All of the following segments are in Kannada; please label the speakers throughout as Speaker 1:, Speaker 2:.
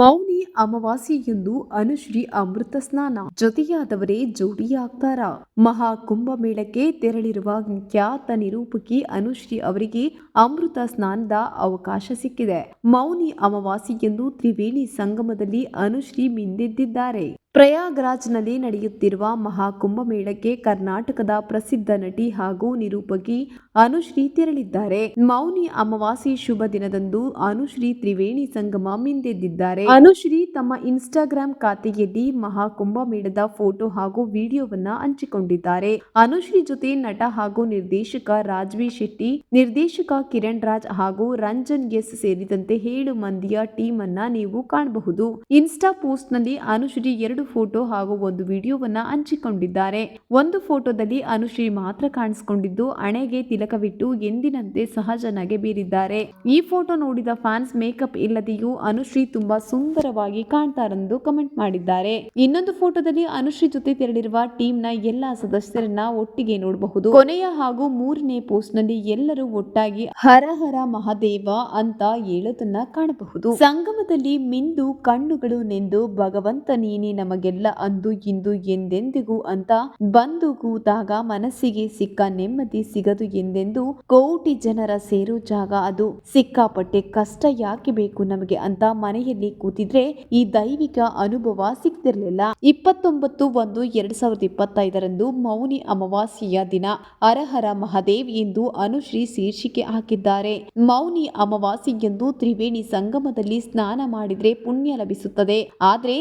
Speaker 1: ಮೌನಿ ಅಮಾವಾಸ್ಯೆಯಂದು ಅನುಶ್ರೀ ಅಮೃತ ಸ್ನಾನ. ಜೊತೆಯಾದವರೇ ಜೋಡಿಯಾಗ್ತಾರ ಮಹಾ ಕುಂಭಮೇಳಕ್ಕೆ ತೆರಳಿರುವ ಖ್ಯಾತ ನಿರೂಪಕಿ ಅನುಶ್ರೀ ಅವರಿಗೆ ಅಮೃತ ಸ್ನಾನದ ಅವಕಾಶ ಸಿಕ್ಕಿದೆ. ಮೌನಿ ಅಮಾವಾಸ್ಯೆಯಂದು ತ್ರಿವೇಣಿ ಸಂಗಮದಲ್ಲಿ ಅನುಶ್ರೀ ಮಿಂದೆದ್ದಿದ್ದಾರೆ. ಪ್ರಯಾಗ್ರಾಜ್ನಲ್ಲಿ ನಡೆಯುತ್ತಿರುವ ಮಹಾಕುಂಭಮೇಳಕ್ಕೆ ಕರ್ನಾಟಕದ ಪ್ರಸಿದ್ಧ ನಟಿ ಹಾಗೂ ನಿರೂಪಕಿ ಅನುಶ್ರೀ ತೆರಳಿದ್ದಾರೆ. ಮೌನಿ ಅಮಾವಾಸ್ಯೆ ಶುಭ ದಿನದಂದು ಅನುಶ್ರೀ ತ್ರಿವೇಣಿ ಸಂಗಮ ಮಿಂದೆದ್ದಿದ್ದಾರೆ. ಅನುಶ್ರೀ ತಮ್ಮ ಇನ್ಸ್ಟಾಗ್ರಾಂ ಖಾತೆಯಲ್ಲಿ ಮಹಾಕುಂಭಮೇಳದ ಫೋಟೋ ಹಾಗೂ ವಿಡಿಯೋವನ್ನ ಹಂಚಿಕೊಂಡಿದ್ದಾರೆ. ಅನುಶ್ರೀ ಜೊತೆ ನಟ ಹಾಗೂ ನಿರ್ದೇಶಕ ರಾಜ್ವಿ ಶೆಟ್ಟಿ, ನಿರ್ದೇಶಕ ಕಿರಣ್ ರಾಜ್ ಹಾಗೂ ರಂಜನ್ ಎಸ್ ಸೇರಿದಂತೆ ಏಳು ಮಂದಿಯ ಟೀಮ್ ಅನ್ನ ನೀವು ಕಾಣಬಹುದು. ಇನ್ಸ್ಟಾ ಪೋಸ್ಟ್ನಲ್ಲಿ ಅನುಶ್ರೀ ಎರಡು ಫೋಟೋ ಹಾಗೂ ಒಂದು ವಿಡಿಯೋವನ್ನು ಹಂಚಿಕೊಂಡಿದ್ದಾರೆ. ಒಂದು ಫೋಟೋದಲ್ಲಿ ಅನುಶ್ರೀ ಮಾತ್ರ ಕಾಣಿಸಿಕೊಂಡಿದ್ದು, ಹಣೆಗೆ ತಿಲಕವಿಟ್ಟು ಎಂದಿನಂತೆ ಸಹಜನಾಗೆ ಬೀರಿದ್ದಾರೆ. ಈ ಫೋಟೋ ನೋಡಿದ ಫ್ಯಾನ್ಸ್ ಮೇಕಪ್ ಇಲ್ಲದೆಯೂ ಅನುಶ್ರೀ ತುಂಬಾ ಸುಂದರವಾಗಿ ಕಾಣ್ತಾರೆಂದು ಕಮೆಂಟ್ ಮಾಡಿದ್ದಾರೆ. ಇನ್ನೊಂದು ಫೋಟೋದಲ್ಲಿ ಅನುಶ್ರೀ ಜೊತೆ ತೆರಳಿರುವ ಟೀಮ್ನ ಎಲ್ಲಾ ಸದಸ್ಯರನ್ನ ಒಟ್ಟಿಗೆ ನೋಡಬಹುದು. ಕೊನೆಯ ಹಾಗೂ ಮೂರನೇ ಪೋಸ್ಟ್ನಲ್ಲಿ ಎಲ್ಲರೂ ಒಟ್ಟಾಗಿ ಹರ ಹರ ಮಹಾದೇವ ಅಂತ ಹೇಳೋದನ್ನ ಕಾಣಬಹುದು. ಸಂಗಮದಲ್ಲಿ ಮಿಂದು ಕಣ್ಣುಗಳು ನೆಂದು ಭಗವಂತ ನೀನೆ ನಮಗೆಲ್ಲ ಅಂದು ಇಂದು ಎಂದೆಂದಿಗೂ ಅಂತ ಬಂದು ಕೂತಾಗ ಮನಸ್ಸಿಗೆ ಸಿಕ್ಕ ನೆಮ್ಮದಿ ಸಿಗದು ಎಂದೆಂದು ಕೋಟಿ ಜನರ ಸೇರೋ ಜಾಗ ಅದು. ಸಿಕ್ಕಾಪಟ್ಟೆ ಕಷ್ಟ ಯಾಕೆ ಬೇಕು ನಮಗೆ ಅಂತ ಮನೆಯಲ್ಲಿ ಕೂತಿದ್ರೆ ಈ ದೈವಿಕ ಅನುಭವ ಸಿಗ್ತಿರ್ಲಿಲ್ಲ. ಇಪ್ಪತ್ತೊಂಬತ್ತು ಒಂದು ಎರಡ್ ಸಾವಿರದ ಇಪ್ಪತ್ತೈದರಂದು ಮೌನಿ ಅಮಾವಾಸ್ಯೆಯ ದಿನ ಅರಹರ ಮಹಾದೇವ್ ಎಂದು ಅನುಶ್ರೀ ಶೀರ್ಷಿಕೆ ಹಾಕಿದ್ದಾರೆ. ಮೌನಿ ಅಮಾವಾಸ್ಯೆಯಂದು ತ್ರಿವೇಣಿ ಸಂಗಮದಲ್ಲಿ ಸ್ನಾನ ಮಾಡಿದ್ರೆ ಪುಣ್ಯ ಲಭಿಸುತ್ತದೆ. ಆದ್ರೆ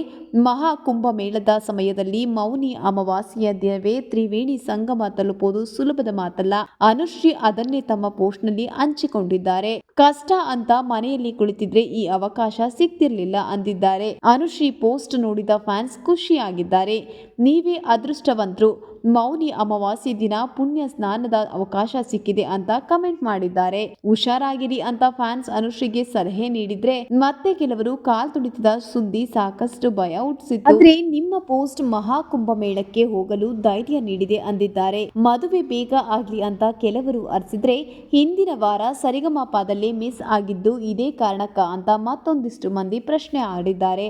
Speaker 1: ಮಹಾ ಕುಂಭಮೇಳದ ಸಮಯದಲ್ಲಿ ಮೌನಿ ಅಮಾವಾಸ್ಯೆಯ ದಿನವೇ ತ್ರಿವೇಣಿ ಸಂಗಮ ತಲುಪುವುದು ಸುಲಭದ ಮಾತಲ್ಲ. ಅನುಶ್ರೀ ಅದನ್ನೇ ತಮ್ಮ ಪೋಸ್ಟ್ನಲ್ಲಿ ಹಂಚಿಕೊಂಡಿದ್ದಾರೆ. ಕಷ್ಟ ಅಂತ ಮನೆಯಲ್ಲಿ ಕುಳಿತಿದ್ರೆ ಈ ಅವಕಾಶ ಸಿಗ್ತಿರ್ಲಿಲ್ಲ ಅಂದಿದ್ದಾರೆ. ಅನುಶ್ರೀ ಪೋಸ್ಟ್ ನೋಡಿದ ಫ್ಯಾನ್ಸ್ ಖುಷಿಯಾಗಿದ್ದಾರೆ. ನೀವೇ ಅದೃಷ್ಟವಂತರು. ಮೌನಿ ಅಮಾವಾಸ್ಯೆ ದಿನ ಪುಣ್ಯ ಸ್ನಾನದ ಅವಕಾಶ ಸಿಕ್ಕಿದೆ ಅಂತ ಕಮೆಂಟ್ ಮಾಡಿದ್ದಾರೆ. ಹುಷಾರಾಗಿರಿ ಅಂತ ಫ್ಯಾನ್ಸ್ ಅನುಶ್ರೀಗೆ ಸಲಹೆ ನೀಡಿದ್ರೆ ಮತ್ತೆ ಕೆಲವರು ಕಾಲ್ ತುಡಿತದ ಸುದ್ದಿ ಸಾಕಷ್ಟು ಭಯ ಹುಟ್ಟಿಸಿತ್ತು. ಆದ್ರೆ ನಿಮ್ಮ ಪೋಸ್ಟ್ ಮಹಾಕುಂಭ ಮೇಳಕ್ಕೆ ಹೋಗಲು ಧೈರ್ಯ ನೀಡಿದೆ ಅಂದಿದ್ದಾರೆ. ಮದುವೆ ಬೇಗ ಆಗ್ಲಿ ಅಂತ ಕೆಲವರು ಅರ್ಸಿದ್ರೆ ಹಿಂದಿನ ವಾರ ಸರಿಗಮಪದಲ್ಲಿ ಮಿಸ್ ಆಗಿದ್ದು ಇದೇ ಕಾರಣಕ್ಕ ಅಂತ ಮತ್ತೊಂದಿಷ್ಟು ಮಂದಿ ಪ್ರಶ್ನೆ ಆಡಿದ್ದಾರೆ.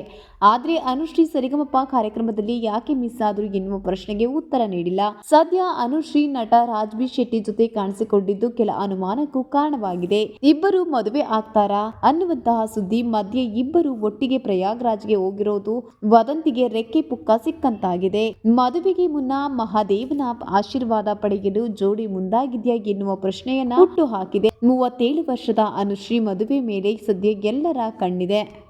Speaker 1: ಆದ್ರೆ ಅನುಶ್ರೀ ಸರಿಗಮಪ ಕಾರ್ಯಕ್ರಮದಲ್ಲಿ ಯಾಕೆ ಮಿಸ್ ಆದ್ರು ಎನ್ನುವ ಪ್ರಶ್ನೆಗೆ ಉತ್ತರ ನೀಡಿಲ್ಲ. ಸದ್ಯ ಅನುಶ್ರೀ, ನಟ ರಾಜ್ಬಿ ಶೆಟ್ಟಿ ಜೊತೆ ಕಾಣಿಸಿಕೊಂಡಿದ್ದು ಕೆಲ ಅನುಮಾನಕ್ಕೂ ಕಾರಣವಾಗಿದೆ. ಇಬ್ಬರು ಮದುವೆ ಆಗ್ತಾರಾ ಅನ್ನುವಂತಹ ಸುದ್ದಿ ಮಧ್ಯೆ ಇಬ್ಬರು ಒಟ್ಟಿಗೆ ಪ್ರಯಾಗ್ರಾಜ್ಗೆ ಹೋಗಿರೋದು ವದಂತಿಗೆ ರೆಕ್ಕೆ ಪುಕ್ಕ ಸಿಕ್ಕಂತಾಗಿದೆ. ಮದುವೆಗೆ ಮುನ್ನ ಮಹಾದೇವನ ಆಶೀರ್ವಾದ ಪಡೆಯಲು ಜೋಡಿ ಮುಂದಾಗಿದೆಯಾ ಎನ್ನುವ ಪ್ರಶ್ನೆಯನ್ನ ಹುಟ್ಟು ಹಾಕಿದೆ. ಮೂವತ್ತೇಳು ವರ್ಷದ ಅನುಶ್ರೀ ಮದುವೆ ಮೇಲೆ ಸದ್ಯ ಎಲ್ಲರ ಕಣ್ಣಿದೆ.